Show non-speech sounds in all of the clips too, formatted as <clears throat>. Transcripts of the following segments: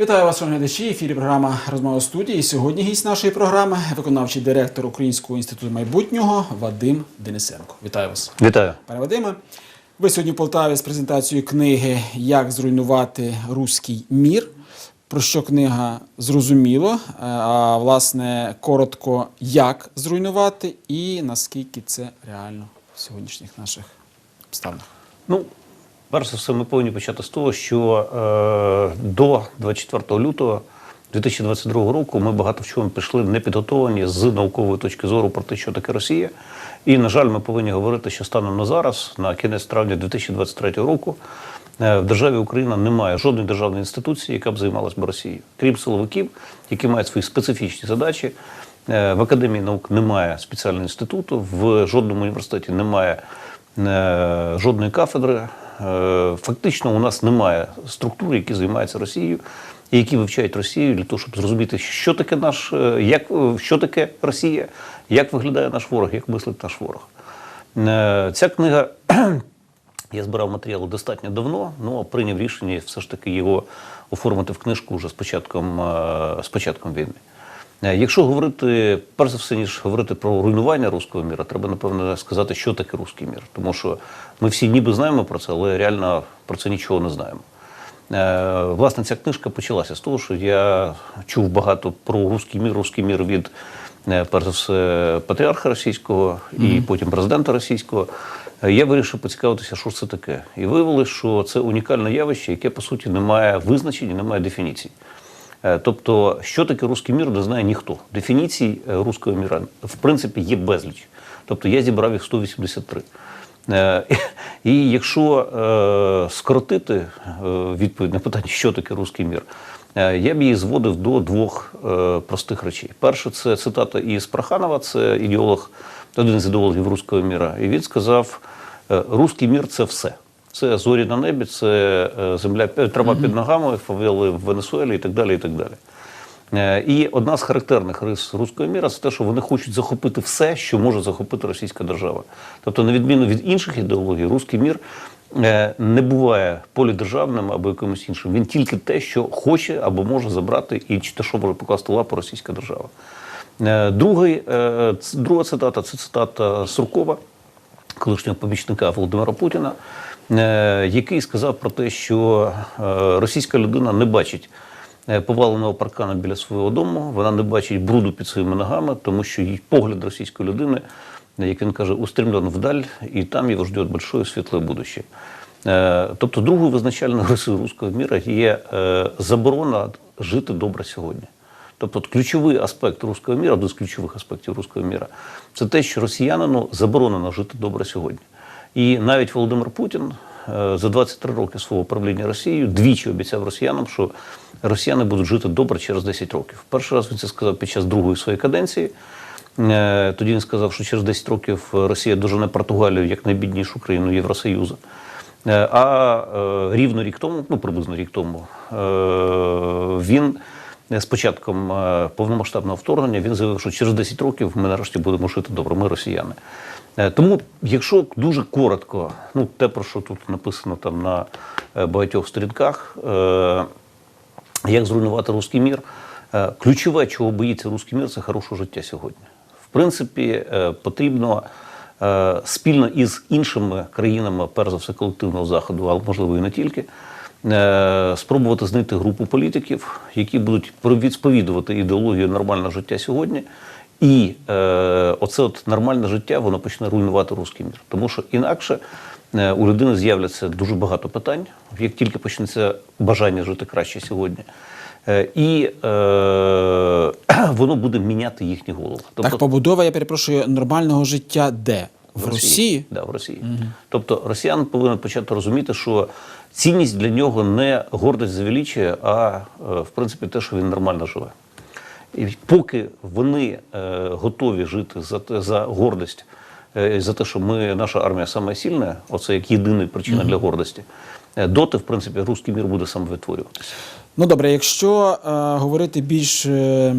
Вітаю вас, шановні глядачі. Ефірі програма Розмова студії. Сьогодні гість нашої програми виконавчий директор Українського інституту майбутнього Вадим Денисенко. Вітаю вас, Вітаю. пане Вадиме. Ви сьогодні в Полтаві з презентацією книги Як зруйнувати руський мір. Про що книга зрозуміло, е, а власне коротко, як зруйнувати і наскільки це реально в сьогоднішніх наших обставинах. Ну, перш за все, ми повинні почати з того, що е, до 24 лютого 2022 року ми багато в чому пішли непідготовлені з наукової точки зору про те, що таке Росія. І, на жаль, ми повинні говорити, що станом на зараз, на кінець травня 2023 року, е, в державі Україна немає жодної державної інституції, яка б займалась би Росією, крім силовиків, які мають свої специфічні задачі. Е, В академії наук немає спеціального інституту, в жодному університеті немає е, жодної кафедри. Фактично, у нас немає структур, які займаються Росією і які вивчають Росію для того, щоб зрозуміти, що таке наш, як що таке Росія, як виглядає наш ворог, як мислить наш ворог. Е, Ця книга <clears throat> я збирав матеріал достатньо давно, ну а прийняв рішення все ж таки його оформити в книжку вже з початком, е, з початком війни. Е, Якщо говорити, перш за все, ніж говорити про руйнування руського міра, треба напевно сказати, що таке руський мір. Тому що ми всі ніби знаємо про це, але реально про це нічого не знаємо. Власне, ця книжка почалася з того, що я чув багато про руський мір, руський мір від перш за все патріарха російського і потім президента російського. Е, Я вирішив поцікавитися, що ж це таке. І виявилось, що це унікальне явище, яке по суті не має визначень, і не має дефініцій. Е, Тобто, що таке русський мір, не знає ніхто. Дефініцій е, руського міра, в принципі, є безліч. Тобто я зібрав їх 183. Е, І якщо е, скоротити е, відповідь на питання, що таке руський мір, я б її зводив до двох простих речей. Перше, це цитата із Проханова, це ідеолог, один з ідеологів руського міра. І він сказав: руський мір це все. Це зорі на небі, це земля трава під ногами, фавели в Венесуелі і так далі. І так далі. Е, І одна з характерних рис руського міра це те, що вони хочуть захопити все, що може захопити російська держава. Тобто, на відміну від інших ідеологій, руський мір е, не буває полідержавним або якимось іншим. Він тільки те, що хоче або може забрати, і те, що може покласти лапу російська держава. Е, Другий, друга цитата це цитата Суркова колишнього помічника Володимира Путіна, який сказав про те, що російська людина не бачить поваленого паркана біля свого дому, вона не бачить бруду під своїми ногами, тому що її погляд російської людини, як він каже, устремлен вдаль, і там його ждет большое світле будуще. Е, Тобто, другою визначальною рисою руського міра є е, заборона жити добре сьогодні. Тобто ключовий аспект руського міра, один з ключових аспектів руського міра, це те, що росіянину заборонено жити добре сьогодні. І навіть Володимир Путін е, за 23 роки свого правління Росією двічі обіцяв росіянам, що росіяни будуть жити добре через 10 років. Перший раз він це сказав під час другої своєї каденції. Е, Тоді він сказав, що через 10 років Росія дожене Португалію як найбіднішу країну Євросоюзу. Е, А е, рівно рік тому, ну приблизно рік тому, е, він з початком е, повномасштабного вторгнення він заявив, що через 10 років ми нарешті будемо жити добре, ми росіяни. Е, Тому, якщо дуже коротко, ну те, про що тут написано там на е, багатьох сторінках, як зруйнувати руський мір, ключове, чого боїться руський мір, це хороше життя сьогодні. В принципі, потрібно спільно із іншими країнами, перш за все, колективного заходу, але можливо і не тільки, спробувати знайти групу політиків, які будуть відсповідувати ідеологію нормального життя сьогодні. І е, оце от нормальне життя воно почне руйнувати руський мір. Тому що інакше е, у людини з'являться дуже багато питань, як тільки почнеться бажання жити краще сьогодні. Е, і е, <clears throat> воно буде міняти їхні голови. так, побудова, я перепрошую, нормального життя де? В, Росії? Да, в Росії. Тобто росіян повинен почати розуміти, що цінність для нього не гордість за величие, а е, в принципі те, що він нормально живе. І поки вони е, готові жити за, те- за гордість, е, за те, що ми, наша армія саме сильна, оце як єдина причина для гордості, доти, в принципі, руський мір буде самовитворюватися. Ну добре, якщо е, говорити більш е,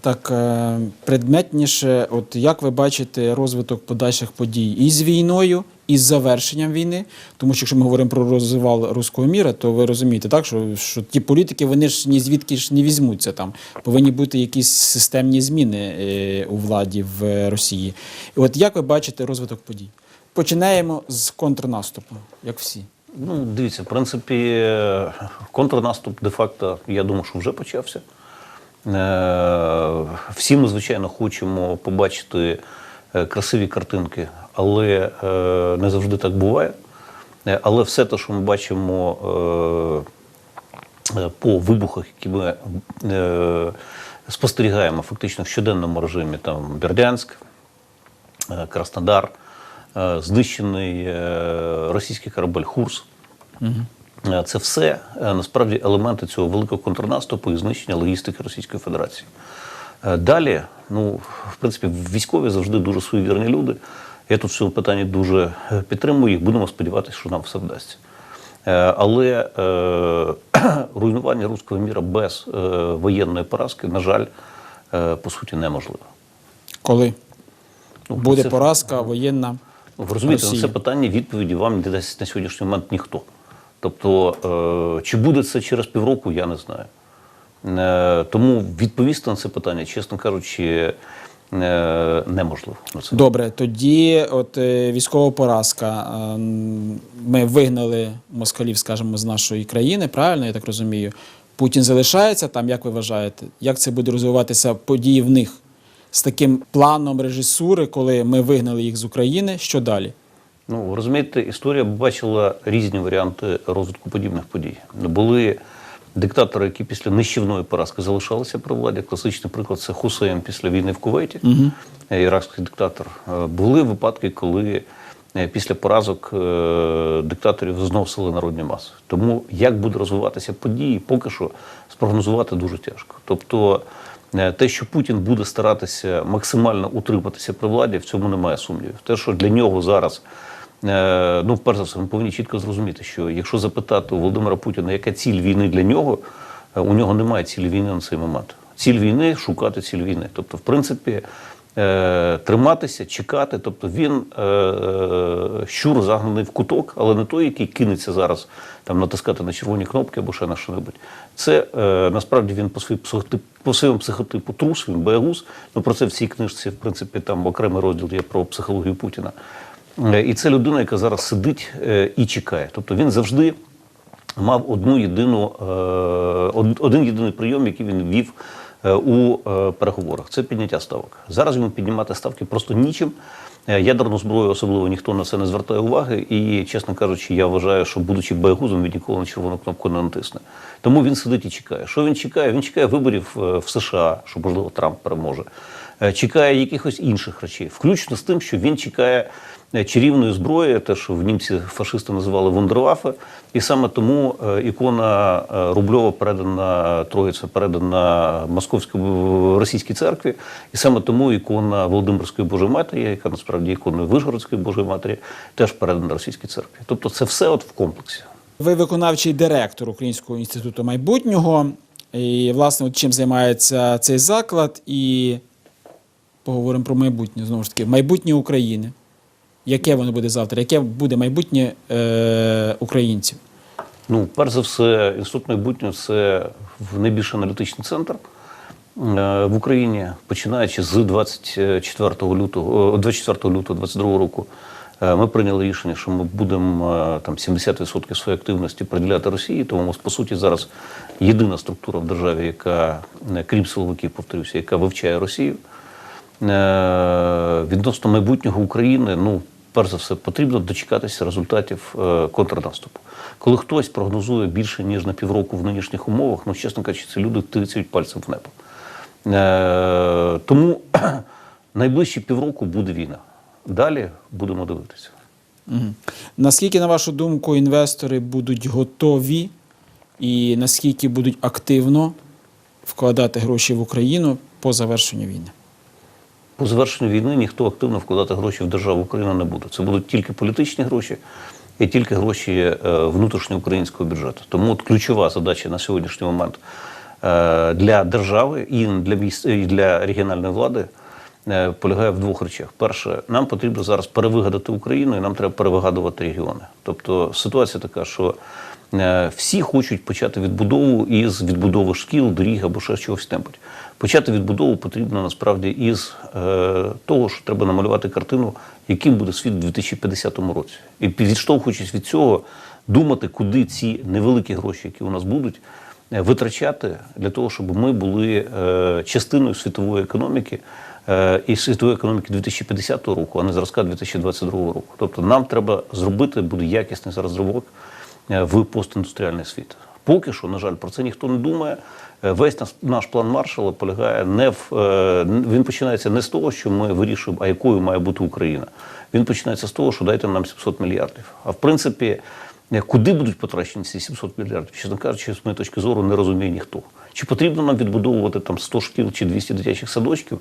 так е, предметніше, от як ви бачите розвиток подальших подій і з війною, і з завершенням війни? Тому що якщо ми говоримо про розвивал руського міра, то ви розумієте, так що, що ті політики вони ж ні звідки ж не візьмуться там. Повинні бути якісь системні зміни е, у владі в Росії. І от як ви бачите розвиток подій? Починаємо з контрнаступу, як всі. Ну, дивіться, в принципі, е, контрнаступ де-факто, я думаю, що вже почався. Е, Всі ми, звичайно, хочемо побачити е, красиві картинки, але е, не завжди так буває. Але все те, що ми бачимо по вибухах, які ми спостерігаємо фактично в щоденному режимі, там Бердянськ, Краснодар, знищений російський корабель Хурс. Е, Це все е, насправді елементи цього великого контрнаступу і знищення логістики Російської Федерації. Е, Далі, ну, в принципі, військові завжди дуже суєвірні люди. Я тут в цьому питанні дуже е, підтримую їх. Будемо сподіватися, що нам все вдасться. Е, Але е, <clears throat> руйнування руського міра без е, воєнної поразки, на жаль, е, по суті, неможливо. Коли Ну, буде це- поразка воєнна. Ви розумієте, на це питання відповіді вам не дасть на сьогоднішній момент ніхто. Тобто, е, чи буде це через півроку, я не знаю. Е, тому відповісти на це питання, чесно кажучи, е, неможливо. Добре, тоді от військова поразка. Ми вигнали москалів, скажімо, з нашої країни, правильно, я так розумію. Путін залишається там, як ви вважаєте? Як це буде розвиватися події в них з таким планом режисури, коли ми вигнали їх з України? Що далі? Ну, розумієте, історія бачила різні варіанти розвитку подібних подій. Були диктатори, які після нищівної поразки залишалися при владі. Класичний приклад це Хусейн після війни в Кувейті, е, іракський диктатор. Е, Були випадки, коли е, після поразок диктаторів зносили народні маси. Тому як буде розвиватися події, поки що спрогнозувати дуже тяжко. Тобто. Те, що Путін буде старатися максимально утриматися при владі, в цьому немає сумнівів. Те, що для нього зараз, ну, перш за все, ми повинні чітко зрозуміти, що якщо запитати у Володимира Путіна, яка ціль війни для нього, е, у нього немає цілі війни на цей момент. Ціль війни шукати ціль війни. Тобто, в принципі, е, триматися, чекати. Тобто він е, е, щур загнаний в куток, але не той, який кинеться зараз там натискати на червоні кнопки або ще на що-небудь. Це е, насправді він по своїй психотип, по своєму психотипу трус, він боягуз. Ну про це в цій книжці, в принципі, там окремий розділ є про психологію Путіна. Е, І це людина, яка зараз сидить е, і чекає. Тобто він завжди мав одну єдину, е, один єдиний прийом, який він ввів е, у переговорах. Це підняття ставок. Зараз йому піднімати ставки просто нічим. Ядерну зброю особливо ніхто на це не звертає уваги. І, чесно кажучи, я вважаю, що будучи боягузом, він ніколи на червону кнопку не натисне. Тому він сидить і чекає. Що він чекає? Він чекає виборів в США, що можливо Трамп переможе. Е, Чекає якихось інших речей, включно з тим, що він чекає е, чарівної зброї, те, що в німці фашисти називали вундервафи, і саме тому е, ікона Рубльова передана Троїця, передана Московській російській церкві, і саме тому ікона Володимирської Божої Матері, яка насправді іконою Вишгородської Божої Матері, теж передана російській церкві. Тобто це все от в комплексі. Ви виконавчий директор Українського інституту майбутнього. І, власне, от чим займається цей заклад, і поговоримо про майбутнє знову ж таки. Майбутнє України. Яке воно буде завтра? Яке буде майбутнє е, українців? Ну, перш за все, інститут майбутнього це в найбільш аналітичний центр е, в Україні, починаючи з 24 лютого, 24 лютого 22 року. е, Ми прийняли рішення, що ми будемо е, там 70% своєї активності приділяти Росії. Тому по суті, зараз єдина структура в державі, яка, е, крім силовиків, повторюся, яка вивчає Росію. Е, Відносно майбутнього України, ну, перш за все, потрібно дочекатися результатів е, контрнаступу. Коли хтось прогнозує більше, ніж на півроку в нинішніх умовах, ну, чесно кажучи, це люди тицяють пальцем в небо. Е, Тому <clears throat> найближчі півроку буде війна. Далі будемо дивитися. Наскільки, на вашу думку, інвестори будуть готові і наскільки будуть активно вкладати гроші в Україну по завершенню війни? По завершенню війни ніхто активно вкладати гроші в державу Україна не буде. Це будуть тільки політичні гроші. є тільки гроші е, внутрішньоукраїнського бюджету. Тому от ключова задача на сьогоднішній момент е, для держави і для міст і для регіональної влади е, полягає в двох речах. Перше, нам потрібно зараз перевигадати Україну, і нам треба перевигадувати регіони. Тобто ситуація така, що всі хочуть почати відбудову із відбудови шкіл, доріг або ще чогось темпить. Почати відбудову потрібно насправді із е, того, що треба намалювати картину, яким буде світ у 2050 році. І відштовхуючись від цього, думати, куди ці невеликі гроші, які у нас будуть, е, витрачати для того, щоб ми були е, частиною світової економіки е, і світової економіки 2050 року, а не зразка 2022 року. Тобто нам треба зробити буде якісний зараз зробок е, в постіндустріальний світ. Поки що, на жаль, про це ніхто не думає. Е, Весь нас- наш план Маршала полягає не в е, він починається не з того, що ми вирішуємо, а якою має бути Україна. Він починається з того, що дайте нам 700 мільярдів. А в принципі, е, куди будуть потрачені ці 700 мільярдів? Чесно кажучи, з моєї точки зору, не розуміє ніхто. Чи потрібно нам відбудовувати там 100 шкіл чи 200 дитячих садочків,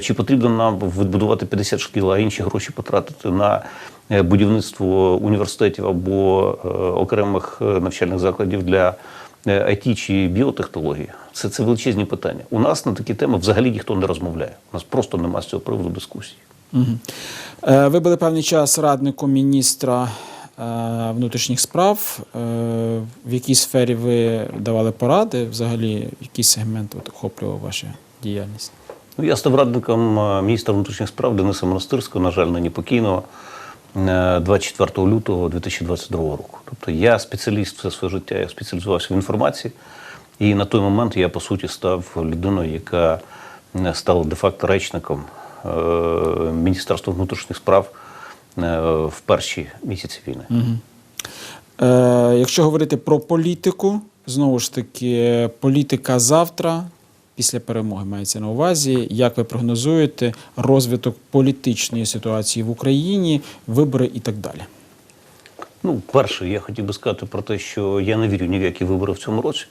чи потрібно нам відбудувати 50 шкіл, а інші гроші потратити на будівництво університетів або окремих навчальних закладів для IT чи біотехнології? Це, це величезні питання. У нас на такі теми взагалі ніхто не розмовляє. У нас просто немає з цього приводу дискусії. Е, Ви були певний час радником міністра е, внутрішніх справ. Е, В якій сфері ви давали поради? Взагалі, який сегмент охоплював ваша діяльність? Ну, я став радником е, міністра внутрішніх справ Дениса Монастирського, на жаль, нині покійного, е, 24 лютого 2022 року. Тобто я спеціаліст все своє життя, я спеціалізувався в інформації. І на той момент я, по суті, став людиною, яка е, стала де-факто речником е, Міністерства внутрішніх справ е, в перші місяці війни. Е, Якщо говорити про політику, знову ж таки, політика завтра, після перемоги мається на увазі. Як ви прогнозуєте розвиток політичної ситуації в Україні, вибори і так далі? Ну, перше, я хотів би сказати про те, що я не вірю ні в які вибори в цьому році.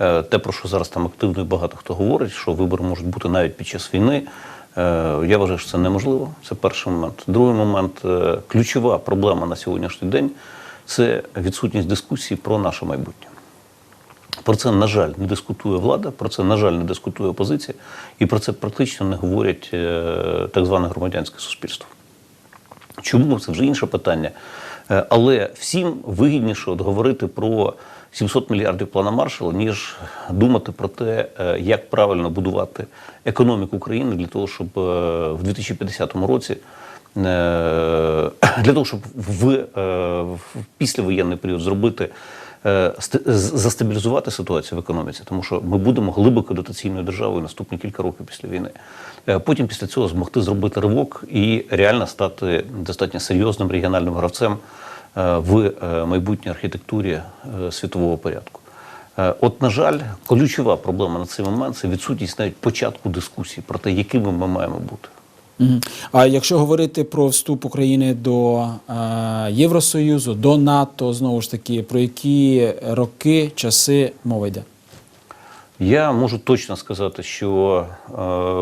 Е, Те, про що зараз там активно і багато хто говорить, що вибори можуть бути навіть під час війни. е, Я вважаю, що це неможливо. Це перший момент. Другий момент е, ключова проблема на сьогоднішній день це відсутність дискусії про наше майбутнє. Про це, на жаль, не дискутує влада, про це, на жаль, не дискутує опозиція, і про це практично не говорять е, так зване громадянське суспільство. Чому це вже інше питання? Е, Але всім вигідніше от говорити про 700 мільярдів плана Маршала, ніж думати про те, е, як правильно будувати економіку України <clears throat> для того, щоб в 2050 році. Для того, щоб в, в післявоєнний період зробити застабілізувати ситуацію в економіці, тому що ми будемо глибоко дотаційною державою наступні кілька років після війни. Е, Потім після цього змогти зробити ривок і реально стати достатньо серйозним регіональним гравцем е, в е, майбутній архітектурі е, світового порядку. Е, От, на жаль, ключова проблема на цей момент це відсутність навіть початку дискусії про те, якими ми маємо бути. А якщо говорити про вступ України до е, Євросоюзу, до НАТО, знову ж таки, про які роки, часи мова йде? Я можу точно сказати, що е,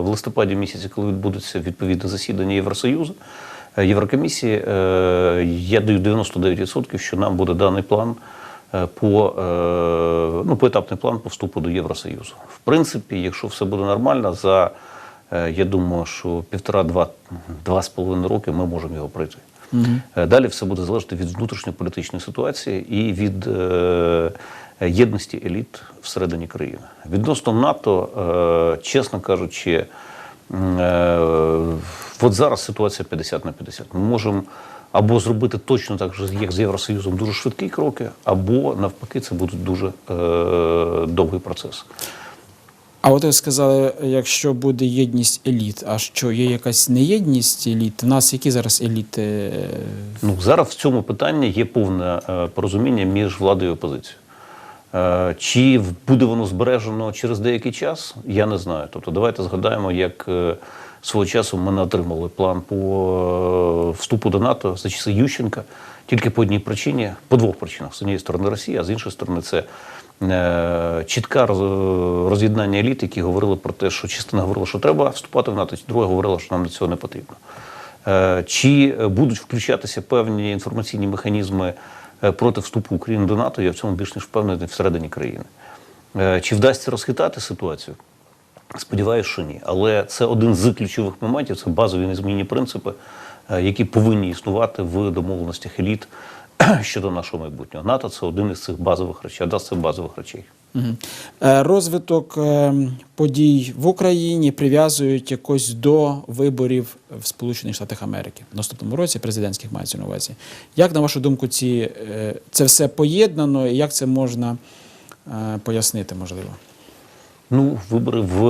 в листопаді місяці, коли відбудеться відповідне засідання Євросоюзу, е, Єврокомісії, я даю 99%, що нам буде даний план по ну, поетапний план по вступу до Євросоюзу. В принципі, якщо все буде нормально, за я думаю, що півтора-два два з половиною роки ми можемо його пройти. Е, Далі все буде залежати від внутрішньополітичної ситуації і від е, єдності еліт всередині країни. Відносно НАТО, е, чесно кажучи, е, от зараз ситуація 50 на 50. Ми можемо або зробити точно так же, як з Євросоюзом, дуже швидкі кроки, або навпаки, це буде дуже е, довгий процес. А от ви сказали, якщо буде єдність еліт, а що є якась неєдність еліт? У нас які зараз еліти? Ну, зараз в цьому питанні є повне е, порозуміння між владою і опозицією. Е, Чи буде воно збережено через деякий час, я не знаю. Тобто, давайте згадаємо, як е, свого часу ми не отримали план по вступу до НАТО за часи Ющенка тільки по одній причині, по двох причинах: з однієї сторони Росія, а з іншої сторони, це е, чітка роз'єднання еліт, які говорили про те, що частина говорила, що треба вступати в НАТО, друга говорила, що нам до цього не потрібно. Е, Чи будуть включатися певні інформаційні механізми е, проти вступу України до НАТО, я в цьому більш ніж впевнений всередині країни. Чи вдасться розхитати ситуацію? Сподіваюся, що ні. Але це один з ключових моментів, це базові незмінні принципи, які повинні існувати в домовленостях еліт <clears throat> щодо нашого майбутнього. НАТО це один із цих базових речей, одна з цих базових речей. Е, Розвиток е, подій в Україні прив'язують якось до виборів в Сполучених Штатах Америки в наступному році, президентських мається на увазі. Як на вашу думку, ці, е, це все поєднано і як це можна пояснити, можливо? Ну, вибори в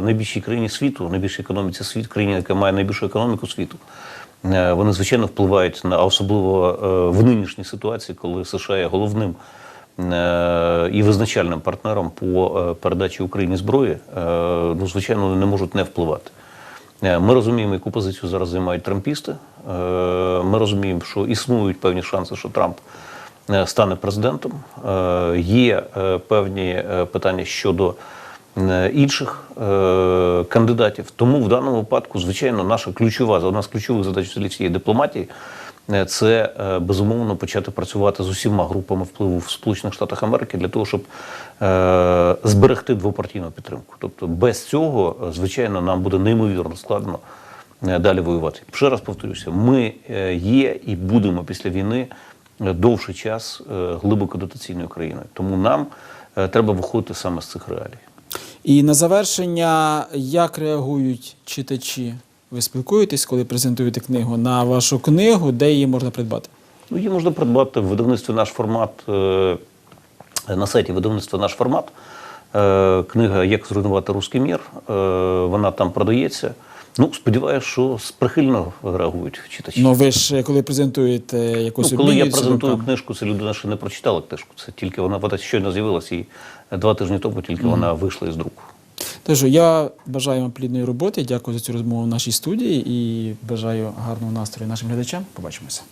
найбільшій країні світу, найбільшій економіці світу, країні, яка має найбільшу економіку світу. Е, Вони звичайно впливають на особливо е, в нинішній ситуації, коли США є головним е, і визначальним партнером по передачі Україні зброї. Ну, звичайно, вони не можуть не впливати. Ми розуміємо, яку позицію зараз займають трампісти. Ми розуміємо, що існують певні шанси, що Трамп стане президентом. Є певні питання щодо інших е, кандидатів. Тому в даному випадку, звичайно, наша ключова одна з ключових задач взагалі всієї дипломатії. е, Це е, безумовно почати працювати з усіма групами впливу в Сполучених Штатах Америки для того, щоб е, зберегти двопартійну підтримку. Тобто без цього, е, звичайно, нам буде неймовірно складно е, далі воювати. Ще раз повторюся: ми е, є і будемо після війни е, довший час е, глибоко дотаційною країною. Тому нам е, треба виходити саме з цих реалій. І на завершення, як реагують читачі? Ви спілкуєтесь, коли презентуєте книгу на вашу книгу, де її можна придбати? Ну, її можна придбати в видавництві наш формат е, на сайті видавництва наш формат. Е, Книга Як зруйнувати русський мір. Е, Вона там продається. Ну, сподіваюся, що прихильно реагують читачі. Ну ви ж коли презентуєте якусь ну, коли я презентую рукам? книжку, це людина ще не прочитала книжку. Це тільки вона вона щойно з'явилася і два тижні тому, тільки mm вона вийшла із друку. Тож я бажаю вам плідної роботи. Дякую за цю розмову в нашій студії і бажаю гарного настрою нашим глядачам. Побачимося.